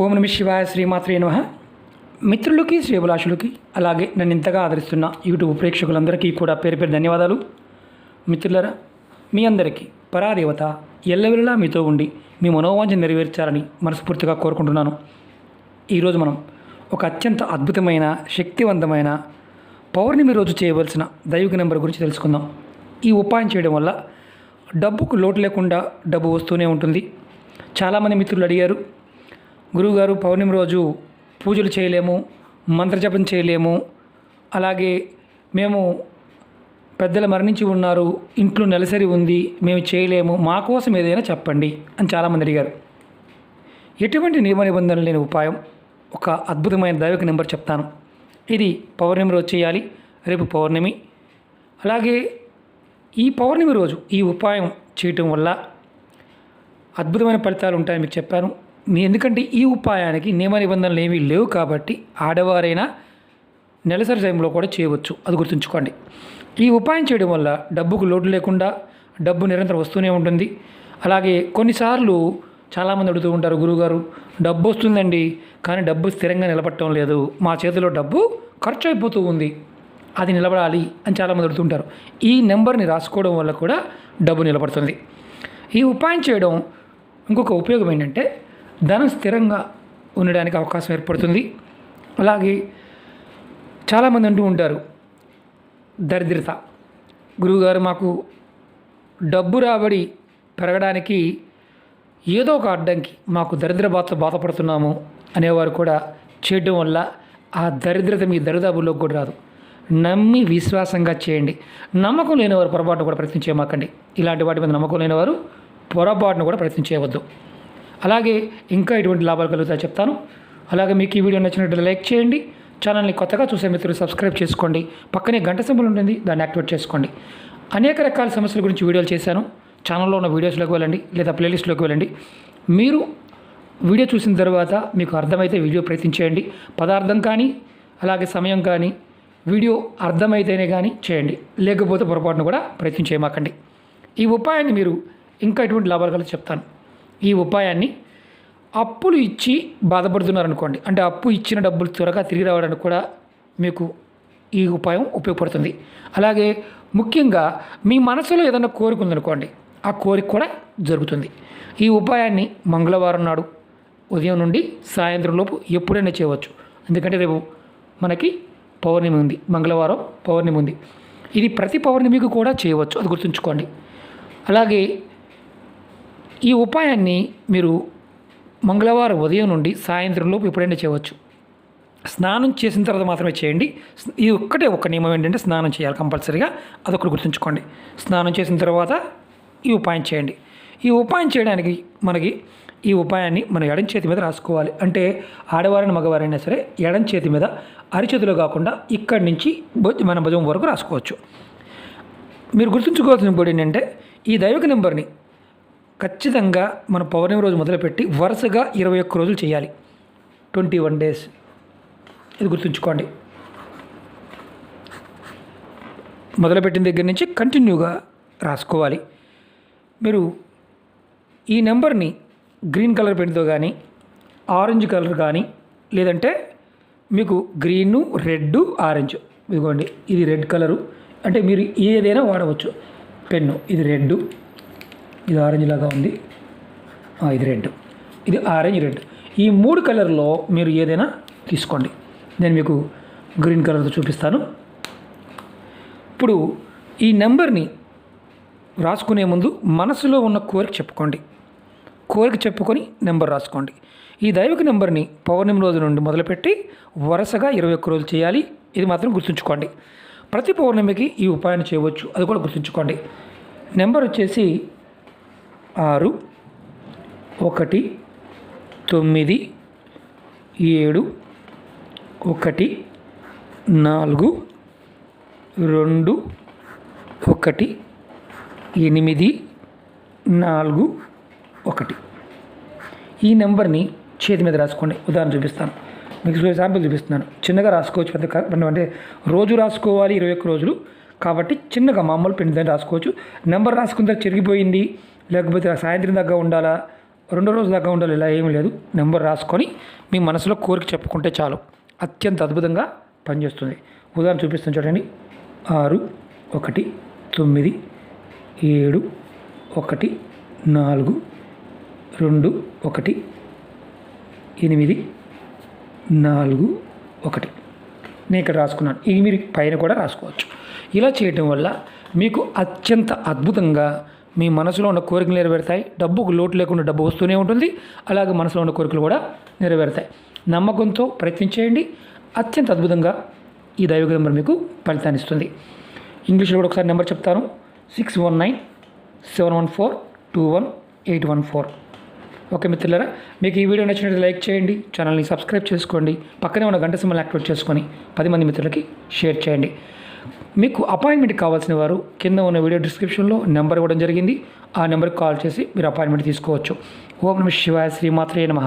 ఓం నమ శివాయ శ్రీమాత్రే నమ. మిత్రులకి శ్రేభిలాషులకి అలాగే నన్ను ఇంతగా ఆదరిస్తున్న యూట్యూబ్ ప్రేక్షకులందరికీ కూడా పేరు పేరు ధన్యవాదాలు. మిత్రులరా మీ అందరికీ పరాదేవత ఎల్లవెల్లా మీతో ఉండి మీ మనోవాంఛ నెరవేర్చాలని మనస్ఫూర్తిగా కోరుకుంటున్నాను. ఈరోజు మనం ఒక అత్యంత అద్భుతమైన శక్తివంతమైన పౌర్ణమి రోజు చేయవలసిన దైవిక నెంబర్ గురించి తెలుసుకుందాం. ఈ ఉపాయం చేయడం వల్ల డబ్బుకు లోటు లేకుండా డబ్బు వస్తూనే ఉంటుంది. చాలామంది మిత్రులు అడిగారు గురువుగారు పౌర్ణమి రోజు పూజలు చేయలేము మంత్రజపం చేయలేము. అలాగే మేము పెద్దలు మరణించి ఉన్నారు ఇంట్లో నెలసరి ఉంది మేము చేయలేము మా కోసం ఏదైనా చెప్పండి అని చాలామంది అడిగారు. ఎటువంటి నియమ నిబంధనలు లేని ఉపాయం? ఒక అద్భుతమైన దైవిక నెంబర్ చెప్తాను. ఇది పౌర్ణమి రోజు చేయాలి రేపు పౌర్ణమి. అలాగే ఈ పౌర్ణమి రోజు ఈ ఉపాయం చేయటం వల్ల అద్భుతమైన ఫలితాలు ఉంటాయని మీకు చెప్పాను. ఎందుకంటే ఈ ఉపాయానికి నియమ నిబంధనలు ఏమీ లేవు కాబట్టి ఆడవారైనా నెలసరి టైంలో కూడా చేయవచ్చు. అది గుర్తుంచుకోండి. ఈ ఉపాయం చేయడం వల్ల డబ్బుకు లోటు లేకుండా డబ్బు నిరంతరం వస్తూనే ఉంటుంది. అలాగే కొన్నిసార్లు చాలామంది అడుగుతూ ఉంటారు గురువుగారు డబ్బు వస్తుందండి కానీ డబ్బు స్థిరంగా నిలబడటం లేదు. మా చేతిలో డబ్బు ఖర్చు అయిపోతూ ఉంది. అది నిలబడాలి అని చాలామంది అడుగుతుంటారు ఈ నెంబర్ని రాసుకోవడం వల్ల కూడా డబ్బు నిలబడుతుంది. ఈ ఉపాయం చేయడం ఇంకొక ఉపయోగం ఏంటంటే ధనం స్థిరంగా ఉండడానికి అవకాశం ఏర్పడుతుంది. అలాగే చాలామంది అంటూ ఉంటారు దరిద్రత. గురువుగారు మాకు డబ్బు రాబడి పెరగడానికి ఏదో ఒక అడ్డంకి మాకు దరిద్ర బాధ బాధపడుతున్నాము అనేవారు కూడా చేయడం వల్ల ఆ దరిద్రత మీ దరిదాబుల్లోకి కూడా రాదు. నమ్మి విశ్వాసంగా చేయండి. నమ్మకం లేనివారు పొరపాటును కూడా ప్రయత్నం చేయమాకండి ఇలాంటి వాటి మీద నమ్మకం లేనివారు పొరపాటును కూడా ప్రయత్నం చేయవద్దు అలాగే ఇంకా ఎటువంటి లాభాలు కలుగుతాయో చెప్తాను. అలాగే మీకు ఈ వీడియో నచ్చినట్టు లైక్ చేయండి. ఛానల్ని కొత్తగా చూసే మిత్రులు సబ్స్క్రైబ్ చేసుకోండి. పక్కనే గంట సింబల్ ఉంటుంది దాన్ని యాక్టివేట్ చేసుకోండి. అనేక రకాల సమస్యల గురించి వీడియోలు చేశాను. ఛానల్లో ఉన్న వీడియోస్లోకి వెళ్ళండి లేదా ప్లేలిస్ట్లోకి వెళ్ళండి. మీరు వీడియో చూసిన తర్వాత మీకు అర్థమైతే వీడియో ప్రయత్నం చేయండి. పదార్థం కానీ అలాగే సమయం కానీ వీడియో అర్థమైతేనే కానీ చేయండి. లేకపోతే పొరపాటును కూడా ప్రయత్నం చేయమాకండి. ఈ ఉపాయాన్ని మీరు ఇంకా ఎటువంటి లాభాలు కలిసి చెప్తాను. ఈ ఉపాయాన్ని అప్పులు ఇచ్చి బాధపడుతున్నారనుకోండి అంటే అప్పు ఇచ్చిన డబ్బులు త్వరగా తిరిగి రావడానికి కూడా మీకు ఈ ఉపాయం ఉపయోగపడుతుంది. అలాగే ముఖ్యంగా మీ మనసులో ఏదైనా కోరిక ఉందనుకోండి ఆ కోరిక కూడా జరుగుతుంది. ఈ ఉపాయాన్ని మంగళవారం నాడు ఉదయం నుండి సాయంత్రం లోపు ఎప్పుడైనా చేయవచ్చు. ఎందుకంటే రేపు మనకి పౌర్ణమి ఉంది మంగళవారం పౌర్ణమి ఉంది. ఇది ప్రతి పౌర్ణమికి కూడా చేయవచ్చు అది గుర్తుంచుకోండి. అలాగే ఈ ఉపాయాన్ని మీరు మంగళవారం ఉదయం నుండి సాయంత్రం లోపు ఎప్పుడైనా చేయవచ్చు. స్నానం చేసిన తర్వాత మాత్రమే చేయండి. ఇది ఒక్కటే ఒక నియమం ఏంటంటే స్నానం చేయాలి కంపల్సరీగా. అదొకటి గుర్తుంచుకోండి. స్నానం చేసిన తర్వాత ఈ ఉపాయం చేయండి. ఈ ఉపాయం చేయడానికి మనకి ఈ ఉపాయాన్ని మన ఎడం చేతి మీద రాసుకోవాలి. అంటే ఆడవారైన మగవారైనా సరే ఎడం చేతి మీద అరిచేతిలో కాకుండా ఇక్కడి నుంచి మన భుజం వరకు రాసుకోవచ్చు. మీరు గుర్తుంచుకోవాల్సిన కూడా ఏంటంటే ఈ దైవిక నెంబర్ని ఖచ్చితంగా మన పౌర్ణమి రోజు మొదలుపెట్టి వరుసగా ఇరవై ఒక్క రోజులు చేయాలి. Twenty one days. ఇది గుర్తుంచుకోండి. మొదలుపెట్టిన దగ్గర నుంచి కంటిన్యూగా రాసుకోవాలి. మీరు ఈ నెంబర్ని గ్రీన్ కలర్ పెన్తో కానీ ఆరెంజ్ కలర్ కానీ లేదంటే మీకు గ్రీను రెడ్ ఆరెంజ్ ఇదిగోండి. ఇది రెడ్ కలరు. అంటే మీరు ఏదైనా వాడవచ్చు. పెన్ను. ఇది రెడ్ ఇది ఆరెంజ్ లాగా ఉంది. ఇది రెడ్ ఇది ఆరెంజ్ రెడ్ ఈ మూడు కలర్లో మీరు ఏదైనా తీసుకోండి. నేను మీకు గ్రీన్ కలర్తో చూపిస్తాను. ఇప్పుడు ఈ నెంబర్ని రాసుకునే ముందు మనసులో ఉన్న కోరిక చెప్పుకోండి. కోరిక చెప్పుకొని నెంబర్ రాసుకోండి. ఈ దైవిక నెంబర్ని పౌర్ణమి రోజు నుండి మొదలుపెట్టి వరుసగా ఇరవై ఒక్క రోజులు చేయాలి. ఇది మాత్రం గుర్తుంచుకోండి. ప్రతి పౌర్ణమికి ఈ ఉపాయాన్ని చేయవచ్చు. అది కూడా గుర్తుంచుకోండి. నెంబర్ వచ్చేసి ఆరు ఒకటి తొమ్మిది ఏడు ఒకటి నాలుగు రెండు ఒకటి ఎనిమిది నాలుగు ఒకటి. ఈ నెంబర్ని చేతి మీద రాసుకోండి. ఉదాహరణ చూపిస్తాను. మీకు ఎగ్జాంపుల్ చూపిస్తున్నాను. చిన్నగా రాసుకోవచ్చు. పెద్ద అంటే రోజు రాసుకోవాలి ఇరవై ఒక్క రోజులు. కాబట్టి చిన్నగా మామూలు పెన్ దాన్ని రాసుకోవచ్చు. నెంబర్ రాసుకున్న తర్వాత చెరిగిపోయింది. లేకపోతే సాయంత్రం దాకా ఉండాలా? రెండో రోజు దాకా ఉండాలి? ఇలా ఏమీ లేదు. నెంబర్ రాసుకొని మీ మనసులో కోరిక చెప్పుకుంటే చాలు. అత్యంత అద్భుతంగా పనిచేస్తుంది. ఉదాహరణ చూపిస్తాను చూడండి. ఆరు ఒకటి తొమ్మిది ఏడు ఒకటి నాలుగు రెండు ఒకటి ఎనిమిది నాలుగు ఒకటి. నేను ఇక్కడ రాసుకున్నాను. ఇవి మీరు పైన కూడా రాసుకోవచ్చు. ఇలా చేయటం వల్ల మీకు అత్యంత అద్భుతంగా మీ మనసులో ఉన్న కోరికలు నెరవేరుతాయి. డబ్బుకు లోటు లేకుండా డబ్బు వస్తూనే ఉంటుంది. అలాగే మనసులో ఉన్న కోరికలు కూడా నెరవేరుతాయి. నమ్మకంతో ప్రయత్నించేయండి అత్యంత అద్భుతంగా ఈ దైవిక నెంబర్ మీకు ఫలితాన్ని ఇస్తుంది. ఇంగ్లీష్లో కూడా ఒకసారి నెంబర్ చెప్తాను. Six one nine seven one four two one eight one four. Okay మిత్రులారా మీకు ఈ వీడియో నచ్చినట్టు లైక్ చేయండి. ఛానల్ని సబ్స్క్రైబ్ చేసుకోండి. పక్కనే ఉన్న గంట సింబల్ యాక్టివేట్ చేసుకొని పది మంది మిత్రులకి షేర్ చేయండి. మీకు అపాయింట్మెంట్ కావాల్సిన వారు కింద ఉన్న వీడియో డిస్క్రిప్షన్లో నెంబర్ ఇవ్వడం జరిగింది. ఆ నెంబర్కి కాల్ చేసి మీరు అపాయింట్మెంట్ తీసుకోవచ్చు. ఓం నమ శివాయ శ్రీమాత్రే నమ.